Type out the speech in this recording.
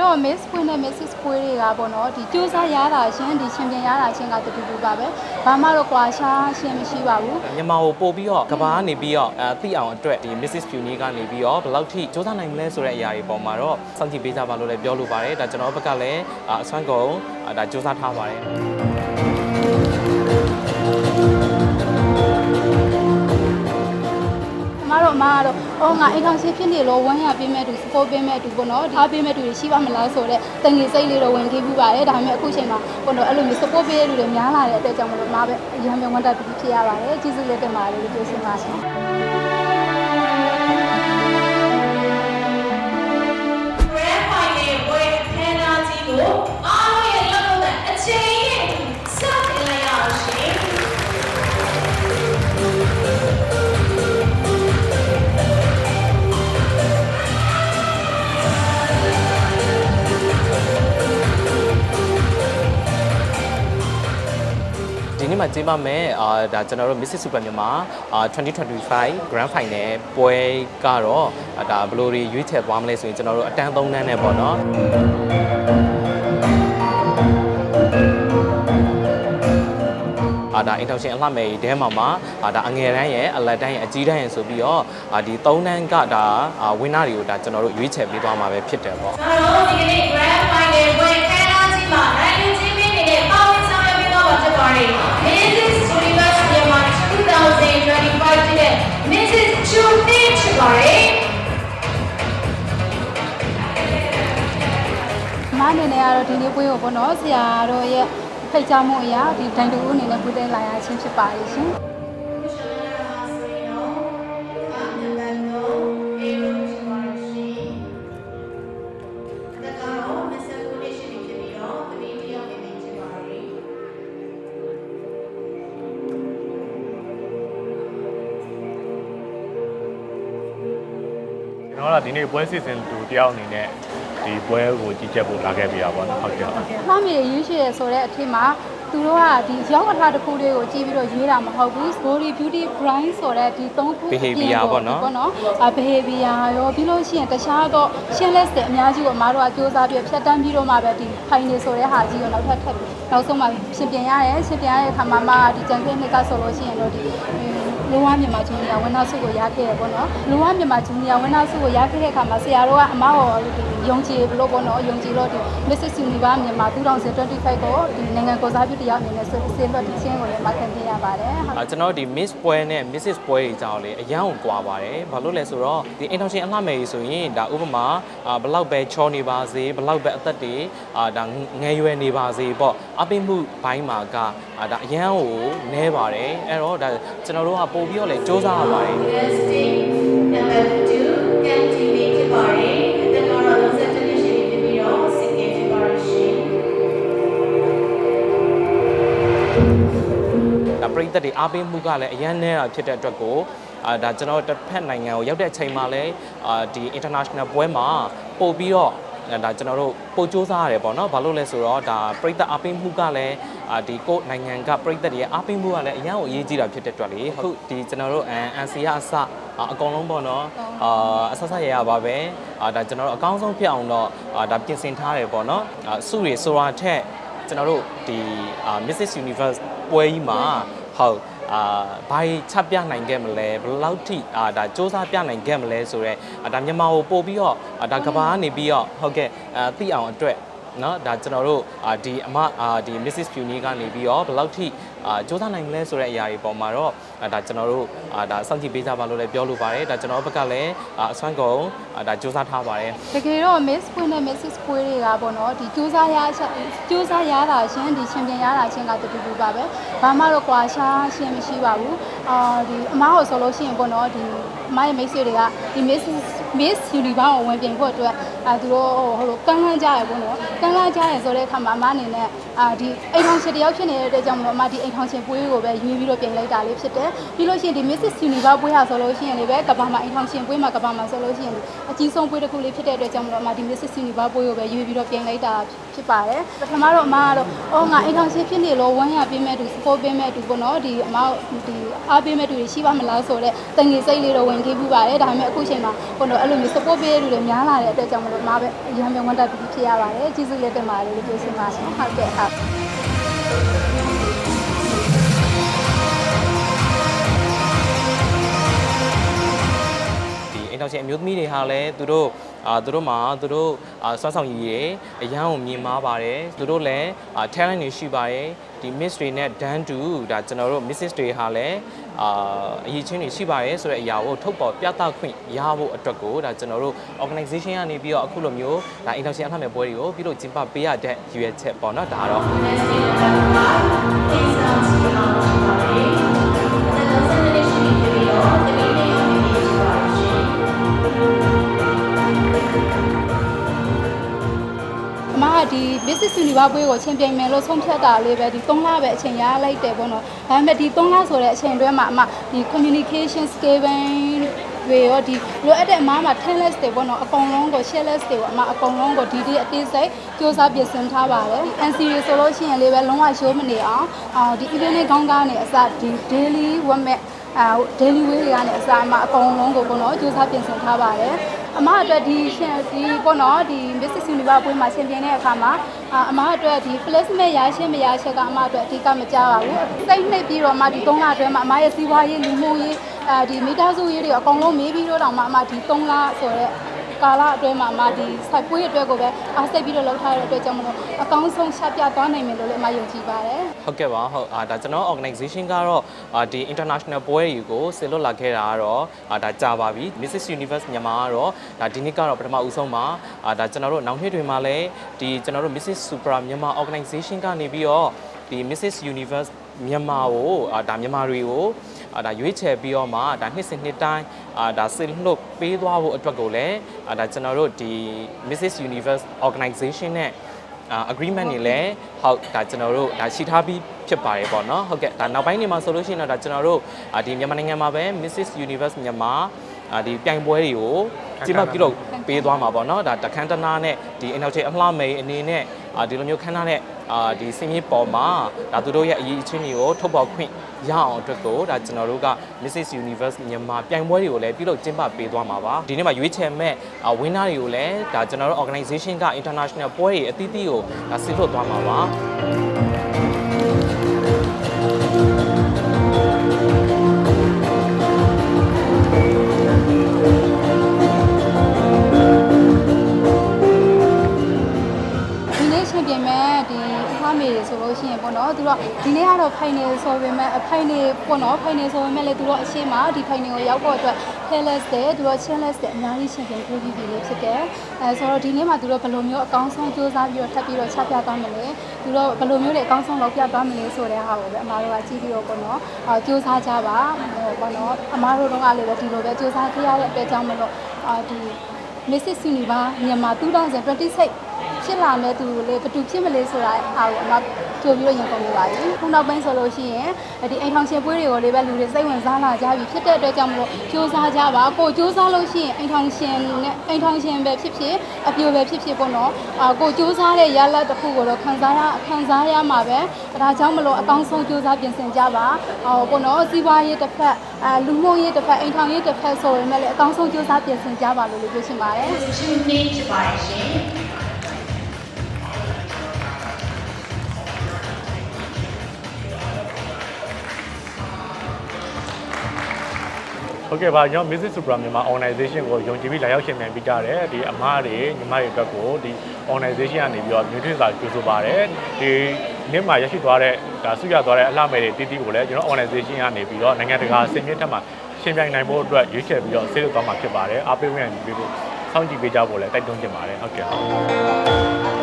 တော့ Miss Queen နဲ့ Mrs Queen တွေကပေါ့နော်ဒီစူးစမ်းရတာရှင်ဒီချန်ပီယံရတာရှင်ကတူတူပါပဲဘာမှတော့ကွာရှားရှင်မရှိပါဘူးမြန်မာကိုပို့ပြီးတော့ကဘာကနေပြီးတော့အဲသိအောင်အတွက်ဒီ Mrs. Puny ကနေပြီးတော့ဘယ်လောက်ထိစူးစမ်းနိုင်မလဲဆိုတဲ့အရာတွေပေါ်မှာတော့စောင့်ကြည့်ပေးကြပါလို့လည်းပြောလိုပါတယ်ဒါကျွန်တော်ဘက်ကလည်းအာအစွမ်းကုန်အာဒါစူးစမ်းထားပါတယ် မတို့အမကတော့အော်ငါအိမ်ကောင်ရှင်ဖြစ်နေလို့ဝမ်းရပေးမဲ့သူ support ပေးမဲ့သူပေါ့နော်ထားပေးမဲ့သူတွေရှိပါမလားဆိုတော့တငယ်စိတ်လေးတော့ဝင်ခဲ့ပြပါတယ်ဒါပေမဲ့အခုချိန်မှာပေါ့နော်အဲ့လိုမျိုး support ပေးတဲ့လူတွေများလာတဲ့အတွက်ကြောင့်မလို့အမပဲအရင်ပြန်ဝန်တာတူဖြစ်ရပါတယ်ကျေးဇူးလည်းတင်ပါတယ်လို့ပြောချင်ပါရှင် ကျင်းပမယ်အာဒါကျွန်တော်တို့ Mrs. Super မြန်မာအာ2025 Grand Final ပွဲကတော့အာဒါဘယ်လိုတွေရွေးချယ်သွားမလဲဆိုရင်ကျွန်တော်တို့အတန်းသုံးတန်းနဲ့ပေါ့နော်အာဒါအင်ထောင်ရှင်အလှမယ်တဲမှာမှာအာဒါအငယ်တန်းရဲ့အလက်တန်းရဲ့အကြီးတန်းရဲ့ဆိုပြီးတော့အာဒီသုံးတန်းကဒါအာဝင်းနာတွေကိုဒါကျွန်တော်တို့ရွေးချယ်ပေးသွားမှာပဲဖြစ်တယ်ပေါ့ကျွန်တော်တို့ဒီကနေ့ Grand Final ဘွဲခန်းသားကြီးမှာနိုင်လူချင်းမင်းတွေနဲ့ပေါဝင်ဆောင်ရွက်ပေးတော့မှာဖြစ်ပါတယ် 2025ဖြစ်တဲ့ Mrs. Chu Pin ဖြစ်ပါတယ်အမအနေနဲ့ကတော့ဒီနေ့ပွဲကိုပေါ့နော်ဆရာတို့ရဲ့ဖိတ်ကြားမှုအရာဒီဒိုင်တူအနေနဲ့ပွဲတဲ့လာရခြင်းဖြစ်ပါတယ်ရှင် ကျွန်တော်ကဒီနေ့ပွဲစီစဉ်သူတယောက်အနေနဲ့ဒီပွဲကိုကြီးကြပ်ဖို့လာခဲ့ပြီတာပေါ့နော်ဟုတ်ကဲ့။လှမ်းမြေရွေးချယ်ဆိုတဲ့အထက်မှာ သူတို့ကဒီရောက်အထားတစ်ခုလေးကိုကြည့်ပြီးတော့ရွေးတာမဟုတ်ဘူး body beauty brand ဆိုတဲ့ဒီသုံးခု Behavior ပေါ့နော်ပေါ့နော်။အာ behavior ရောပြီးလို့ရှိရင်တခြားသောရှင်းလက်စတဲ့အများကြီးကိုအမားတို့ကစူးစမ်းပြီးဖြတ်တန်းပြီးတော့မှပဲဒီ fine နေဆိုတဲ့ဟာကြီးကိုနောက်ထပ်ထပ်ပြီးနောက်ဆုံးမှရှင်ပြန်ရတယ်ရှင်ပြန်ရတဲ့အခါမှာမှဒီကြံခဲ့နှစ်ကဆိုလို့ရှိရင်တော့ဒီလောကမြန်မာဂျူနီယာဝန်နာစုကိုရခဲ့ရပေါ့နော်လောကမြန်မာဂျူနီယာဝန်နာစုကိုရခဲ့တဲ့အခါမှာဆရာတို့ကအမဟောဒီယုံကြည်ဘလို့ပေါ့နော်ယုံကြည်လို့ဒီ Mrs. Universe မြန်မာ2025ကိုဒီနိုင်ငံကိုစားပြုတရားအနေနဲ့ဆိုအစင်းတော့ဒီချင်းကိုလည်းမခံပြရပါတယ်ဟုတ်အာကျွန်တော်တို့ဒီ Miss ပွဲနဲ့ Mrs ပွဲတွေကြောင်းလေအရန်ကိုကွာပါတယ်ဘာလို့လဲဆိုတော့ဒီအိမ်ထောင်ရှင်အလှမယ်ကြီးဆိုရင်ဒါဥပမာအာဘလောက်ပဲချောနေပါစေဘလောက်ပဲအသက်တွေအာဒါငယ်ရွယ်နေပါစေပေါ့အပိမှုဘိုင်းမှာကအာဒါအရန်ကိုနဲပါတယ်အဲ့တော့ဒါကျွန်တော်တို့ကပို့ပြီးတော့လေစူးစမ်းရပါတယ် Testing number 2 canteen ပရိသတ်တွေအားပေးမှုကလည်းအရန်နဲတာဖြစ်တဲ့အတွက်ကိုအာဒါကျွန်တော်တစ်ဖက်နိုင်ငံကိုရောက်တဲ့အချိန်မှာလည်းအာဒီ international ပွဲမှာပို့ပြီးတော့ဒါကျွန်တော်တို့ပို့စူးစမ်းရတယ်ပေါ့နော်ဘာလို့လဲဆိုတော့ဒါပရိသတ်အားပေးမှုကလည်းအာဒီကိုယ့်နိုင်ငံကပရိသတ်တွေရဲ့အားပေးမှုကလည်းအရန်ကိုအရေးကြီးတာဖြစ်တဲ့အတွက်လေအခုဒီကျွန်တော်တို့အန်အန်စီရအစအာအကုန်လုံးပေါ့နော်အာအဆဆရရပါပဲအာဒါကျွန်တော်တို့အကောင်းဆုံးဖြစ်အောင်တော့အာဒါပြင်ဆင်ထားတယ်ပေါ့နော်အာစုတွေဆိုတာထက်ကျွန်တော်တို့ဒီအာ Mrs Universe ပွဲကြီးမှာ ဟုတ်အာဘာကြီးချပြနိုင်ခဲ့မလဲဘယ်လောက်ထိအာဒါစ조사ပြနိုင်ခဲ့မလဲဆိုတော့အာဒါမြန်မာကိုပို့ပြီးတော့အာဒါကဘာကနေပြီးတော့ဟုတ်ကဲ့အာသိအောင်အတွက်เนาะဒါကျွန်တော်တို့အာဒီအမအာဒီ Mrs Puny ကနေပြီးတော့ဘယ်လောက်ထိ အာစ조사နိုင်မလဲဆိုတဲ့အရာတွေပေါ်မှာတော့အာဒါကျွန်တော်တို့အာဒါစောင့်ကြည့်ပေးကြပါလို့လည်းပြောလိုပါတယ်ဒါကျွန်တော်တို့ဘက်ကလည်းအာအစွမ်းကုန်အာဒါစ조사ထားပါတယ် တကယ်တော့ Miss Queen နဲ့ Mrs Queen တွေကပေါ့နော်ဒီစူးစမ်းရစူးစမ်းရတာရှင်ဒီချန်ပီယံရတာရှင်ကတူတူပါပဲဘာမှတော့ကွာရှားရှင်မရှိပါဘူးအာဒီအမားကိုဆိုလို့ရှိရင်ပေါ့နော်ဒီအမရဲ့မိတ်ဆွေတွေကဒီ Miss Miss Universe ကိုဝင်ပြင်ဖို့အတွက်အာသူတို့ဟိုလိုကမ်းလှမ်းကြရပေါ့နော်ကမ်းလှမ်းကြရဆိုတဲ့အခါမှာအမအနေနဲ့အာဒီအိမ်ထောင်ရှင်တယောက်ဖြစ်နေတဲ့အတွက်ကြောင့်မလို့အမဒီအိမ် ထောင်ထောင်ရှင်ပွဲကိုပဲရွေးပြီးတော့ပြင်လိုက်တာလေးဖြစ်တယ်ပြီးလို့ရှိရင်ဒီ Mrs. Universe ပွဲဟာဆိုလို့ရှိရင်လည်းပဲကမ္ဘာမှာအိမ်ထောင်ရှင်ပွဲမှာကမ္ဘာမှာဆိုလို့ရှိရင်အကြီးဆုံးပွဲတစ်ခုလေးဖြစ်တဲ့အတွက်ကြောင့်မလို့အမဒီ Mrs. Universe ပွဲကိုပဲရွေးပြီးတော့ပြင်လိုက်တာဖြစ်ပါတယ်ပထမတော့အမကတော့အော်ငါအိမ်ထောင်ရှင်ဖြစ်နေလို့ဝမ်းရပေးမဲ့သူ support ပေးမဲ့သူပေါ့နော်ဒီအမဒီအားပေးမဲ့သူတွေရှိပါမလားဆိုတော့တငယ်စိတ်လေးတော့ဝင်ခဲ့ပြီးပါတယ်ဒါပေမဲ့အခုချိန်မှာပေါ့နော်အဲ့လိုမျိုး support ပေးတဲ့လူတွေများလာတဲ့အတွက်ကြောင့်မလို့အမပဲအရင်ပဲဝန်တာပြီးဖြစ်ရပါတယ်ကျေးဇူးလက်တင်ပါတယ်လို့ပြောချင်ပါရှင်ဟုတ်ကဲ့ဟုတ် အိမ်တော်ရှင်အမျိုးသမီးတွေဟာလည်းသူတို့အာသူတို့မှာသူတို့အာစွမ်းဆောင်ရည်တွေအရန်ကိုမြင်မာပါတယ်သူတို့လည်းအာ talent တွေရှိပါတယ်ဒီ miss တွေနဲ့ dan to ဒါကျွန်တော်တို့ misses တွေဟာလည်းအာအရေးချင်းတွေရှိပါတယ်ဆိုတဲ့အရာကိုထုတ်ပေါ်ပြသခွင့်ရဖို့အတွက်ကိုဒါကျွန်တော်တို့ organization ကနေပြီးတော့အခုလိုမျိုးဒါအိမ်တော်ရှင်အလှမ်းမဲ့ပွဲတွေကိုပြုလုပ်ကျင်းပပေးရတဲ့ရည်ရွယ်ချက်ပေါ့နော်ဒါကတော့ ဒီ business universe ပွဲကိုချင်းပြိုင်မယ်လို့ဆုံးဖြတ်တာလေးပဲဒီ3လပဲအချိန်ရလိုက်တယ်ပေါ့နော်ဒါပေမဲ့ဒီ3လဆိုတဲ့အချိန်တွဲမှာအမဒီ communication skill ပိုင်းတွေရောဒီလိုအပ်တဲ့အမမှာ talent တွေပေါ့နော်အကုန်လုံးကို shareless တွေပေါ့အမအကုန်လုံးကိုဒီဒီအသေးစိတ်စူးစမ်းပြင်ဆင်ထားပါတယ်ဒီ NCA ဆိုလို့ရှိရင်လေးပဲလုံးဝ show မနေအောင်အာဒီ event လေးခေါင်းကားနေအစဒီ daily work မဲ့အာ daily way တွေကနေအစားအမအကုန်လုံးကိုပေါ့နော်စူးစမ်းပြင်ဆင်ထားပါတယ် အမအတွက်ဒီရှင်ဒီပေါ့နော်ဒီ Business Universe ပွဲမှာရှင်ပြိုင်တဲ့အခါမှာအာအမအတွက်ဒီ placement ရရှင်းမရရှင်းကအမအတွက်အဓိကမကြပါဘူးစိတ်နှိပ်ပြီးတော့အမဒီ3လအတွင်းမှာအမရဲ့စီးပွားရေးလူမှုရေးအာဒီမိသားစုရေးတွေအကုန်လုံးမေးပြီးတော့တောင်မှအမဒီ3လဆိုတော့ ကာလအတွင်းမှာအမဒီစိုက်ပွဲအတွက်ကိုပဲအားစိတ်ပြီးတော့လောက်ထားတဲ့အတွက်ကြောင့်မလို့အကောင်းဆုံးရှာပြသွားနိုင်မယ်လို့လည်းအမယုံကြည်ပါတယ်ဟုတ်ကဲ့ပါဟုတ်အာဒါကျွန်တော် organization ကတော့အာဒီ international ပွဲတွေကိုဆင်လွတ်လာခဲ့တာကတော့အာဒါကြာပါပြီ Mrs Universe မြန်မာကတော့ဒါဒီနှစ်ကတော့ပထမဦးဆုံးပါအာဒါကျွန်တော်တို့နောက်နှစ်တွေမှာလည်းဒီကျွန်တော်တို့ Mrs Supra မြန်မာ organization ကနေပြီးတော့ ဒီ Mrs Universe မြန်မာကိုအာဒါမြန်မာတွေကိုအာဒါရွေးချယ်ပြီးတော့မှဒါနှစ်စဉ်နှစ်တိုင်းအာဒါဆင်လွတ်ပေးသွားဖို့အတွက်ကိုလည်းအာဒါကျွန်တော်တို့ဒီ Mrs Universe organization နဲ့အာ agreement တွေလည်းဟုတ်ဒါကျွန်တော်တို့ဒါရှိထားပြီးဖြစ်ပါတယ်ပေါ့နော်ဟုတ်ကဲ့ဒါနောက်ပိုင်းနေမှာဆိုလို့ရှိရင်တော့ဒါကျွန်တော်တို့အာဒီမြန်မာနိုင်ငံမှာပဲ Mrs Universe မြန်မာအာဒီပြိုင်ပွဲတွေကိုကျင်းပပြုလုပ်ပေးသွားမှာပေါ့နော်ဒါတခန်းတနာနဲ့ဒီအနောက်ချေအလှမိန်အနေနဲ့အာဒီလိုမျိုးခန်းထားတဲ့ အာဒီစင်ကြီးပေါ်မှာဒါသူတို့ရဲ့အရေးအချင်းတွေကိုထုတ်ပေါ်ခွင့်ရအောင်အတွက်ကိုဒါကျွန်တော်တို့က Mrs Universe မြန်မာပြိုင်ပွဲတွေကိုလည်းပြုလုပ်ကျင်းပပေးသွားမှာပါဒီနေ့မှာရွေးချယ်မဲ့အာ winner တွေကိုလည်းဒါကျွန်တော်တို့ organization က international ပွဲတွေအသီးသီးကိုဒါဆင်လွတ်သွားမှာပါ တို့ဒီနေ့ကတော့ final ဆိုပေမဲ့ final ပေါ့နော် final ဆိုပေမဲ့လည်းသူတို့အရှိမဒီ final ကိုရောက်ဖို့အတွက် careless တဲ့သူတို့ careless တဲ့အများကြီးရှင်ပြင်ထိုးပြီးပြီလို့ဖြစ်တယ်အဲဆိုတော့ဒီနေ့မှာသူတို့ဘယ်လိုမျိုးအကောင်းဆုံးစူးစမ်းပြီးတော့ထပ်ပြီးတော့ချပြသွားမလဲသူတို့ဘယ်လိုမျိုးတွေအကောင်းဆုံးလုပ်ပြသွားမလဲဆိုတဲ့ဟာကိုပဲအမားတို့ကကြည့်ပြီးတော့ပေါ့နော်အာစူးစမ်းကြပါဟိုပေါ့နော်အမားတို့တော့ကလည်းပဲဒီလိုပဲစူးစမ်းခဲ့ရတဲ့အတွက်ကြောင့်မလို့အာဒီ Mrs. Universe မြန်မာ2026 ဖြစ်လာမဲ့သူကိုလေဘယ်သူဖြစ်မလဲဆိုတာအားကိုအမကြိုပြီးတော့ရင်ကုန်နေပါပြီ။ခုနောက်ပိုင်းဆိုလို့ရှိရင်ဒီအိမ်ထောင်ရှင်ပွဲတွေကိုလေပဲလူတွေစိတ်ဝင်စားလာကြပြီဖြစ်တဲ့အတွက်ကြောင့်မလို့စူးစမ်းကြပါကိုစူးစမ်းလို့ရှိရင်အိမ်ထောင်ရှင်နဲ့အိမ်ထောင်ရှင်ပဲဖြစ်ဖြစ်အပြိုပဲဖြစ်ဖြစ်ပေါ့နော်။အာကိုစူးစမ်းတဲ့ရလဒ်တစ်ခုကိုတော့ခံစားရခံစားရမှာပဲ။ဒါကြောင့်မလို့အကောင်းဆုံးစူးစမ်းပြင်ဆင်ကြပါ။ဟောပေါ့နော်စီးပွားရေးတစ်ဖက်အာလူမှုရေးတစ်ဖက်အိမ်ထောင်ရေးတစ်ဖက်ဆိုရင်လည်းအကောင်းဆုံးစူးစမ်းပြင်ဆင်ကြပါလို့ပြောချင်ပါတယ်။2 minutes ဖြစ်ပါတယ်ရှင် ဟုတ်ကဲ့ပါကျွန်တော် Mrs Supra မြန်မာ organization ကိုယုံကြည်ပြီးလာရောက်ရှင်မြန်ပေးကြတယ်ဒီအမားတွေညီမတွေအတွက်ကိုဒီ organization ကနေပြီးတော့မြို့ထွေးစာကြိုဆိုပါတယ်ဒီနေ့မှာရရှိသွားတဲ့ဒါဆုရသွားတဲ့အလှမယ်တွေတည်တည်ကိုလည်းကျွန်တော် organization ကနေပြီးတော့နိုင်ငံတကာစင်မြင့်ထက်မှာရှင်ပြိုင်နိုင်ဖို့အတွက်ရွေးချယ်ပြီးတော့ဆေးလို့သွားမှာဖြစ်ပါတယ်အားပေးဝင်ပြီးဖို့စောင့်ကြည့်ပေးကြဖို့လည်းတိုက်တွန်းချင်ပါတယ်ဟုတ်ကဲ့